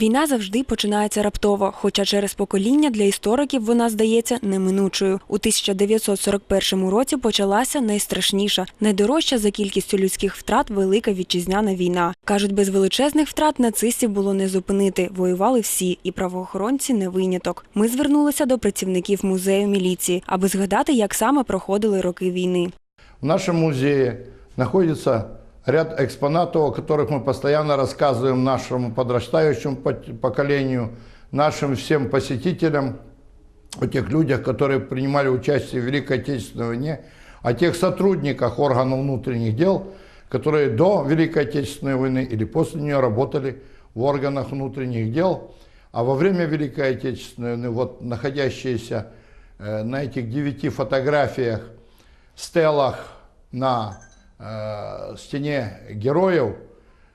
Війна завжди починається раптово, хоча через покоління для істориків вона здається неминучою. У 1941 році почалася найстрашніша, найдорожча за кількістю людських втрат велика вітчизняна війна. Кажуть, без величезних втрат нацистів було не зупинити. Воювали всі, і правоохоронці не виняток. Ми звернулися до працівників музею міліції, аби згадати, як саме проходили роки війни. В нашем музее находится ряд экспонатов, о которых мы постоянно рассказываем нашему подрастающему поколению, нашим всем посетителям, о тех людях, которые принимали участие в Великой Отечественной войне, о тех сотрудниках органов внутренних дел, которые до Великой Отечественной войны или после нее работали в органах внутренних дел, а во время Великой Отечественной войны, вот находящиеся э, на этих девяти фотографиях, стелах на э, стене героев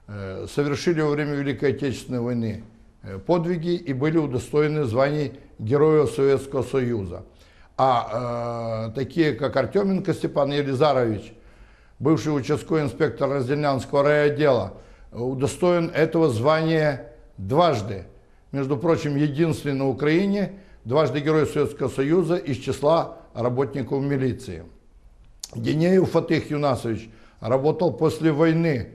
э, совершили во время Великой Отечественной войны э, подвиги и были удостоены званий Героя Советского Союза. А э, такие, как Артеменко Степан Елизарович, бывший участковый инспектор Разделянского райотдела, удостоен этого звания дважды. Между прочим, единственный на Украине, дважды Герой Советского Союза из числа работников милиции. Генеев Фатых Юнасович работал после войны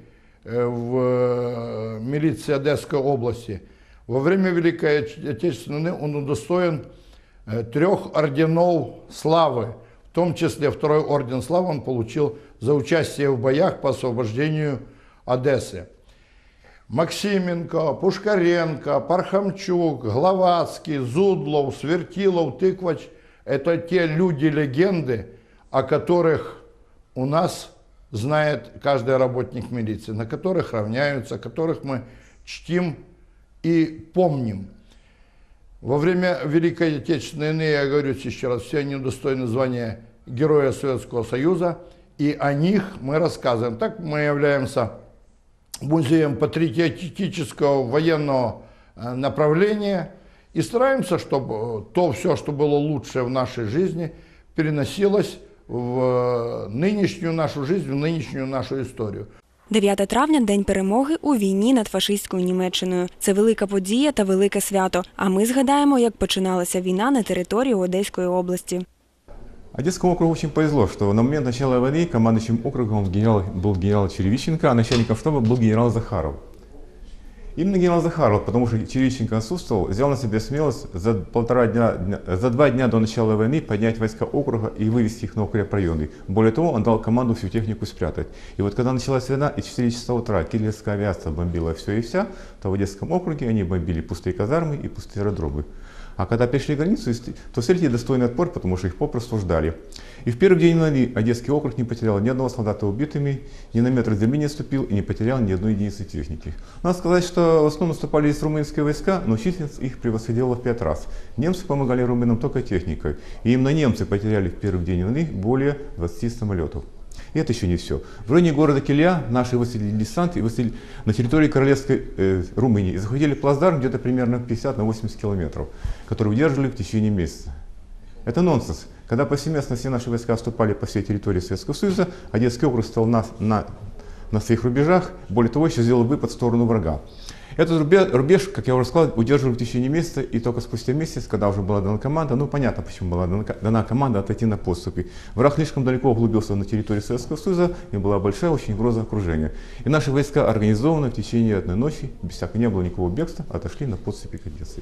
э, в э, милиции Одесской области. Во время Великой Отечественной он удостоен э, трех орденов славы, в том числе второй орден славы он получил за участие в боях по освобождению Одессы. Максименко, Пушкаренко, Пархамчук, Гловацкий, Зудлов, Свертилов, Тыквач – это те люди-легенды, о которых у нас знает каждый работник милиции, на которых равняются, которых мы чтим и помним. Во время Великой Отечественной войны, я говорю еще раз, все они удостоены звания Героя Советского Союза, и о них мы рассказываем. Так мы являемся музеем патриотического военного э, направления и стараемся, чтобы э, то все, что было лучшее в нашей жизни, переносилось в э, нынешнюю нашу жизнь, в нынешнюю нашу историю. 9 травня день перемоги у війні над фашистською Німеччиною. Це велика подія та велике свято. А ми згадаємо, як починалася війна на території Одеської області. Одесскому округу очень повезло, что на момент начала войны командующим округом генерал, был генерал Черевиченко, а начальником штаба был генерал Захаров. Именно генерал Захаров, потому что Черевиченко отсутствовал, взял на себя смелость за, полтора дня, за два дня до начала войны поднять войска округа и вывести их на укрепрайоны. Более того, он дал команду всю технику спрятать. И вот когда началась война, и в 4 часа утра киллерская авиация бомбила все и вся, то в Одесском округе они бомбили пустые казармы и пустые аэродромы. А когда перешли границу, то встретили достойный отпор, потому что их попросту ждали. И в первый день войны Одесский округ не потерял ни одного солдата убитыми, ни на метр земли не отступил и не потерял ни одной единицы техники. Надо сказать, что в основном наступали здесь румынские войска, но численность их превосходила в пять раз. Немцы помогали румынам только техникой. И именно немцы потеряли в первый день войны более 20 самолетов. И это еще не все. В районе города Килья наши высадили десант и высадили на территории Королевской э, Румынии. И захватили плацдарм где-то примерно 50 на 80 километров, который удерживали в течение месяца. Это нонсенс. Когда повсеместно все наши войска вступали по всей территории Советского Союза, Одесский округ стал на, на, на своих рубежах, более того, еще сделал выпад в сторону врага. Этот рубеж, рубеж, как я уже сказал, удерживали в течение месяца, и только спустя месяц, когда уже была дана команда, ну понятно, почему была дана, дана команда отойти на подступы. Враг слишком далеко углубился на территорию Советского Союза, и была большая очень угроза окружения. И наши войска организованно в течение одной ночи, без всякого не было никакого бегства, отошли на подступы к Одессе.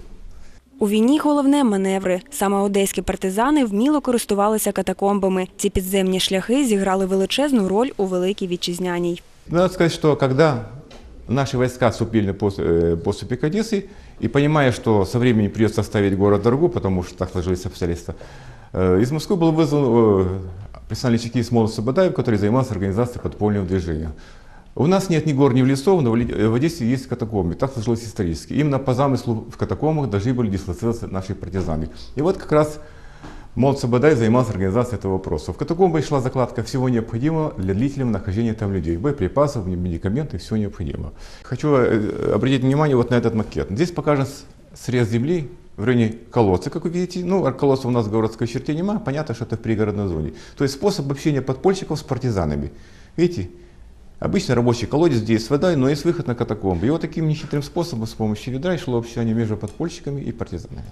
У війні головне маневри. Саме одеські партизани вміло користувалися катакомбами. Ці підземні шляхи зіграли величезну роль у великій вітчизняній. Надо сказать, что когда наши войска вступили на пос- э, подступы к Одессе, и понимая, что со временем придется оставить город Дорогу, потому что так сложились обстоятельства, э, из Москвы был вызван э, персональный чекист Молот Сабадаев, который занимался организацией подпольного движения. У нас нет ни гор, ни но в Ли- э, в Одессе есть катакомбы. Так сложилось исторически. Именно по замыслу в катакомбах должны были дислоцироваться наши партизаны. И вот как раз Молот Сабадай занимался организацией этого вопроса. В катакомбы шла закладка всего необходимого для длительного нахождения там людей. Боеприпасов, медикаменты, все необходимое. Хочу э, обратить внимание вот на этот макет. Здесь покажен срез земли в районе колодца, как вы видите. Ну, а колодца у нас в городской черте нема, понятно, что это в пригородной зоне. То есть способ общения подпольщиков с партизанами. Видите, Обычно рабочий колодец, где есть вода, но есть выход на катакомбы. И вот таким нехитрым способом с помощью ведра шло общение между подпольщиками и партизанами.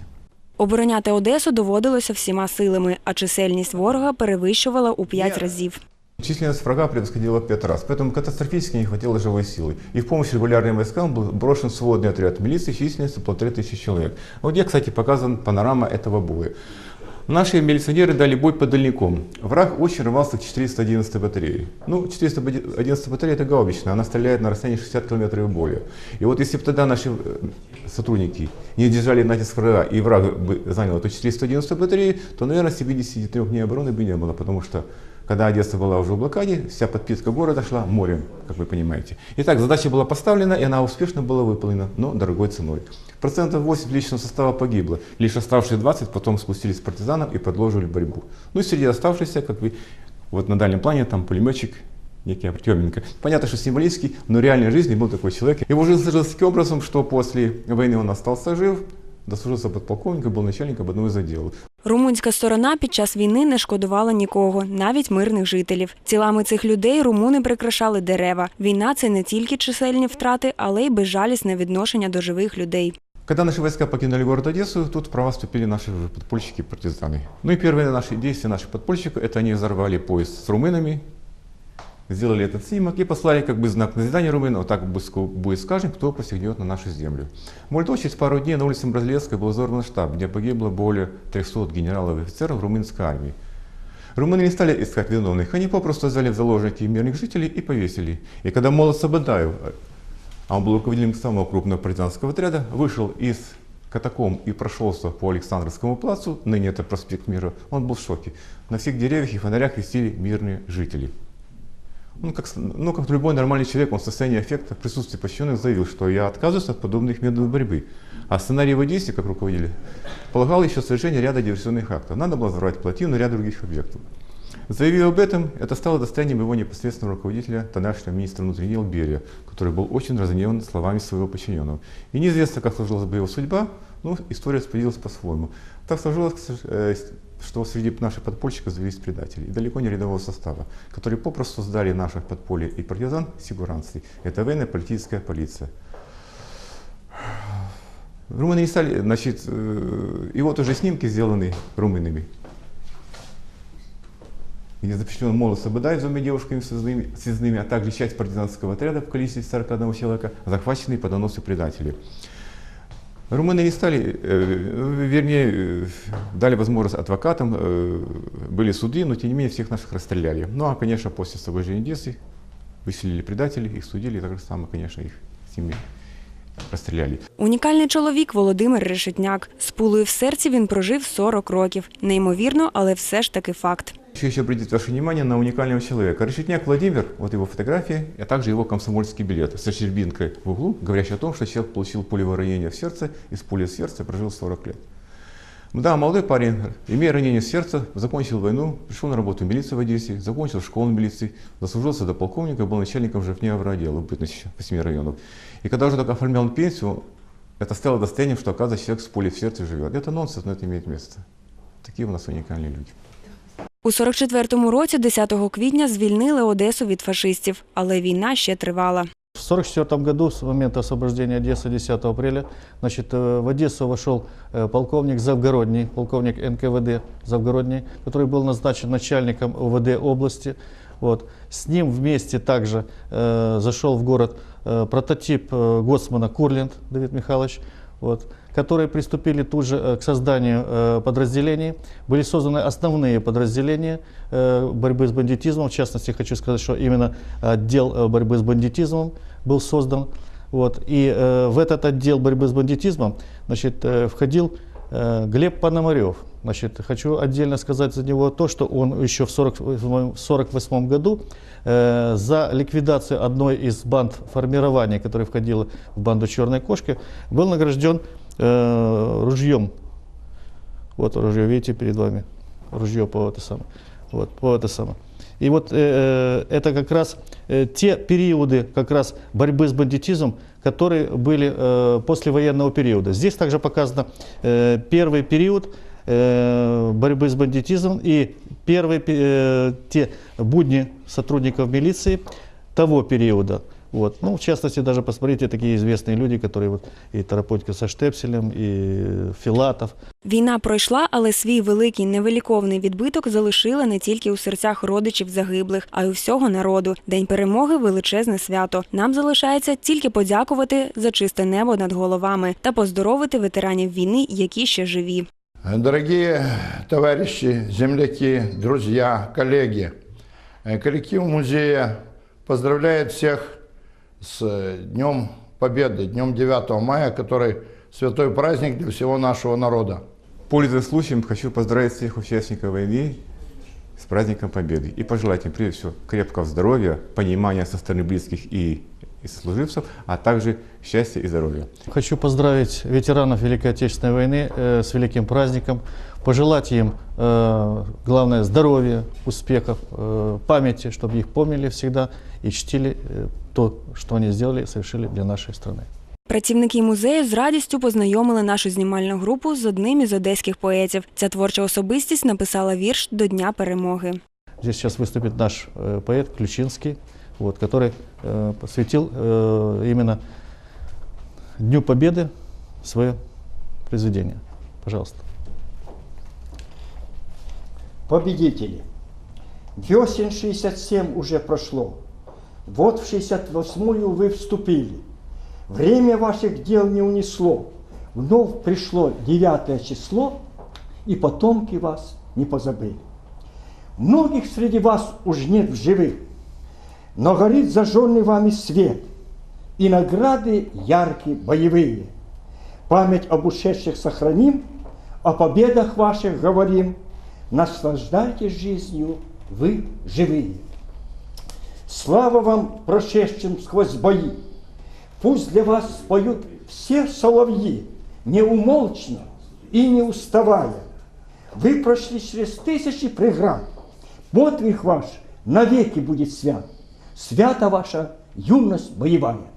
Обороняти Одесу доводилося всіма силами, а чисельність ворога перевищувала у п'ять разів. Численность врага превосходила в пять раз, поэтому катастрофически не хватило живой силы. И в помощь регулярным войскам был брошен сводный отряд милиции численностью полторы тысячи человек. Вот где, кстати, показана панорама этого боя. Наши милиционеры дали бой по дальником. Враг очень рвался к 411 батарее. Ну, 411 батарея это гаубичная, она стреляет на расстоянии 60 километров и более. И вот если бы тогда наши э, сотрудники не держали натиск врага, и враг бы занял эту 411 батарею, то, наверное, 73 дней обороны бы не было, потому что когда Одесса была уже в блокаде, вся подпитка города шла морем, как вы понимаете. Итак, задача была поставлена, и она успешно была выполнена, но дорогой ценой. Процентов 80 личного состава погибло. Лишь оставшие 20 потом спустились с партизанов и продолжили борьбу. Ну и среди оставшихся, как вы, вот на дальнем плане, там пулеметчик, некий Артеменко. Понятно, что символический, но в реальной жизни был такой человек. Его жизнь сложилась таким образом, что после войны он остался жив, дослужился подполковника, был начальником одного из отделов. Румунська сторона під час війни не шкодувала нікого, навіть мирних жителів. Тілами цих людей румуни прикрашали дерева. Війна це не тільки чисельні втрати, але й безжалісне відношення до живих людей. Когда наши войска покинули город Одессу, тут права вступили наши подпольщики и партизаны. Ну и первые наши действия наших подпольщиков, это они взорвали поезд с румынами, сделали этот снимок и послали как бы знак назидания румын, вот так будет скажем, кто посягнет на нашу землю. Более через пару дней на улице Бразилевской был взорван штаб, где погибло более 300 генералов и офицеров румынской армии. Румыны не стали искать виновных, они попросту взяли в заложники мирных жителей и повесили. И когда Молот Сабадаев, а он был руководителем самого крупного партизанского отряда, вышел из катакомб и прошелся по Александровскому плацу, ныне это проспект Мира, он был в шоке. На всех деревьях и фонарях висели мирные жители. Ну как, ну, как любой нормальный человек, он в состоянии аффекта в присутствии подчиненных заявил, что я отказываюсь от подобных методов борьбы. А сценарий его действий, как руководитель, полагал еще совершение ряда диверсионных актов. Надо было взорвать плотину ряд других объектов. Заявив об этом, это стало достоянием его непосредственного руководителя, тогдашнего министра внутренних дел Берия, который был очень разгневан словами своего подчиненного. И неизвестно, как сложилась бы его судьба, но история распределилась по-своему. Так сложилось, э, что среди наших подпольщиков завелись предатели, и далеко не рядового состава, которые попросту сдали наших подполья и партизан сигуранции. Это военно-политическая полиция. Румыны не стали, значит, э, и вот уже снимки сделаны румынами где запечатлен молот Сабадай с двумя девушками связными, связными, а также часть партизанского отряда в количестве 41 человека, захваченные по доносу предателей. Румыны не стали, э, вернее, э, дали возможность адвокатам, э, были суды, но тем не менее всех наших расстреляли. Ну а, конечно, после освобождения Одессы выселили предателей, их судили, и так же само, конечно, их с ними расстреляли. Унікальний чоловік Володимир Решетняк. З пулею в серці він прожив 40 років. Неймовірно, але все ж таки факт. Хочу еще обратить ваше внимание на уникального человека. Решетняк Владимир, вот его фотография, а также его комсомольский билет со щербинкой в углу, говорящий о том, что человек получил пулевое ранение в сердце, и с пулей в сердце прожил 40 лет. Да, молодой парень, имея ранение в сердце, закончил войну, пришел на работу в милицию в Одессе, закончил школу милиции, заслужился до полковника, был начальником Жовтневого отдела в 8 районов. И когда уже только оформлял пенсию, это стало достоянием, что, оказывается, человек с пулей в сердце живет. Это нонсенс, но это имеет место. Такие у нас уникальные люди. У 44-му році, 10 квітня, звільнили Одесу від фашистів, але війна ще тривала. В 1944 году, с момента освобождения Одессы 10 апреля, значит, э, в Одессу вошел э, полковник Завгородний, полковник НКВД Завгородний, который был назначен начальником ОВД области. Вот. С ним вместе также э, зашел в город э, прототип э, Гоцмана Курленд Давид Михайлович, вот, Которые приступили тут же э, к созданию э, подразделений. Были созданы основные подразделения э, борьбы с бандитизмом. В частности, хочу сказать, что именно отдел борьбы с бандитизмом был создан. Вот. И в этот отдел борьбы с бандитизмом значит, входил Глеб Пономарев. Значит, хочу отдельно сказать за него то, что он еще в 1948 году за ликвидацию одной из банд формирования, которая входила в банду «Черной кошки», был награжден э, ружьем. Вот ружье, видите, перед вами. Ружье по это самое. Вот, по это самое. И вот э, это как раз э, те периоды как раз борьбы с бандитизмом, которые были э, после военного периода. Здесь также показано э, первый период э, борьбы с бандитизмом и первые э, те будни сотрудников милиции того периода. Вот. Ну, в частности, даже посмотрите, такие известные люди, которые вот и Тарапотько со Штепселем, и Филатов. Війна пройшла, але свій великий невиліковний відбиток залишила не тільки у серцях родичів загиблих, а й у всього народу. День перемоги величезне свято. Нам залишається тільки подякувати за чисте небо над головами та поздоровити ветеранів війни, які ще живі. Дорогие товарищи, земляки, друзья, коллеги, э, коллектив музея поздравляет всех С э, Днем Победы, Днем 9 мая, который святой праздник для всего нашего народа. Пользуясь случаем, хочу поздравить всех участников войны с праздником Победы и пожелать им, прежде всего, крепкого здоровья, понимания со стороны близких и, и сослуживцев, а также счастья и здоровья. Хочу поздравить ветеранов Великой Отечественной войны э, с великим праздником, пожелать им, э, главное, здоровья, успехов, э, памяти, чтобы их помнили всегда и чтили э, то, что они сделали, совершили для нашей страны. Працівники музею з радістю познайомили нашу знімальну групу з одним із одеських поетів. Ця творча особистість написала вірш до Дня перемоги. Здесь сейчас выступит наш э, поэт Ключинский, вот, который э, посвятил э, именно Дню Победы свое произведение. Пожалуйста. победители. Весен 67 уже прошло. Вот в 68-ю вы вступили. Время ваших дел не унесло. Вновь пришло девятое число, и потомки вас не позабыли. Многих среди вас уж нет в живых, но горит зажженный вами свет, и награды яркие, боевые. Память об ушедших сохраним, о победах ваших говорим, наслаждайтесь жизнью, вы живые. Слава вам, прошедшим сквозь бои! Пусть для вас споют все соловьи, неумолчно и не уставая. Вы прошли через тысячи преград. Подвиг ваш навеки будет свят. Свята ваша юность боевая.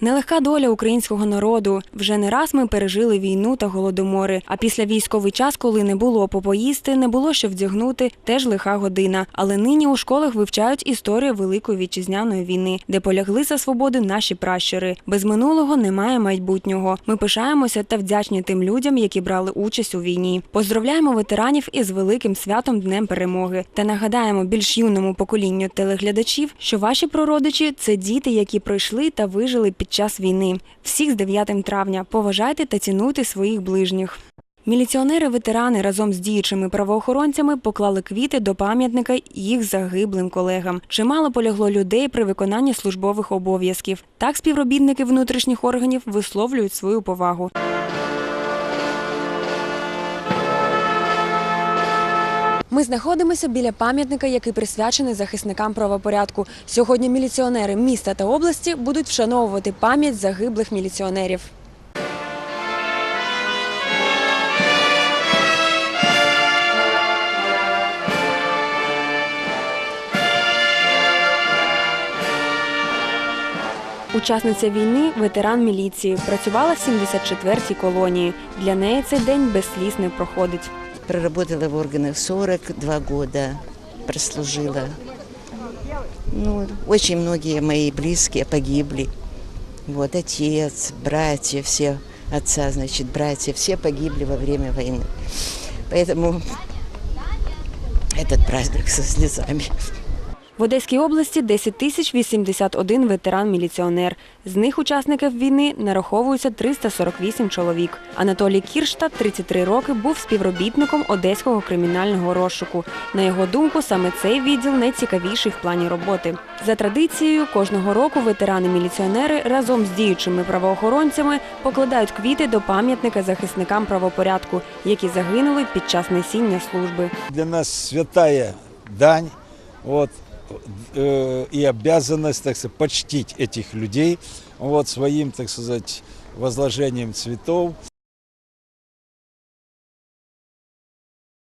Нелегка доля українського народу. Вже не раз ми пережили війну та голодомори. А після військовий час, коли не було попоїсти, не було що вдягнути, теж лиха година. Але нині у школах вивчають історію Великої вітчизняної війни, де полягли за свободу наші пращури. Без минулого немає майбутнього. Ми пишаємося та вдячні тим людям, які брали участь у війні. Поздравляємо ветеранів із великим святом Днем Перемоги та нагадаємо більш юному поколінню телеглядачів, що ваші прородичі це діти, які пройшли та вижили під час війни. Всіх з 9 травня поважайте та цінуйте своїх ближніх. Міліціонери-ветерани разом з діючими правоохоронцями поклали квіти до пам'ятника їх загиблим колегам. Чимало полягло людей при виконанні службових обов'язків. Так співробітники внутрішніх органів висловлюють свою повагу. Ми знаходимося біля пам'ятника, який присвячений захисникам правопорядку. Сьогодні міліціонери міста та області будуть вшановувати пам'ять загиблих міліціонерів. Учасниця війни, ветеран міліції, працювала в 74-й колонії. Для неї цей день без сліз не проходить. Проработала в органах 42 года, прослужила. Ну, очень многие мои близкие погибли. Вот отец, братья, все, отца, значит, братья, все погибли во время войны. Поэтому этот праздник со слезами. В Одеській області 10 тисяч 81 ветеран-міліціонер. З них учасників війни нараховується 348 чоловік. Анатолій Кіршта, 33 роки, був співробітником Одеського кримінального розшуку. На його думку, саме цей відділ найцікавіший в плані роботи. За традицією, кожного року ветерани-міліціонери разом з діючими правоохоронцями покладають квіти до пам'ятника захисникам правопорядку, які загинули під час несіння служби. для нас святая дань вот, э, и обязанность, так сказать, почтить этих людей вот, своим, так сказать, возложением цветов.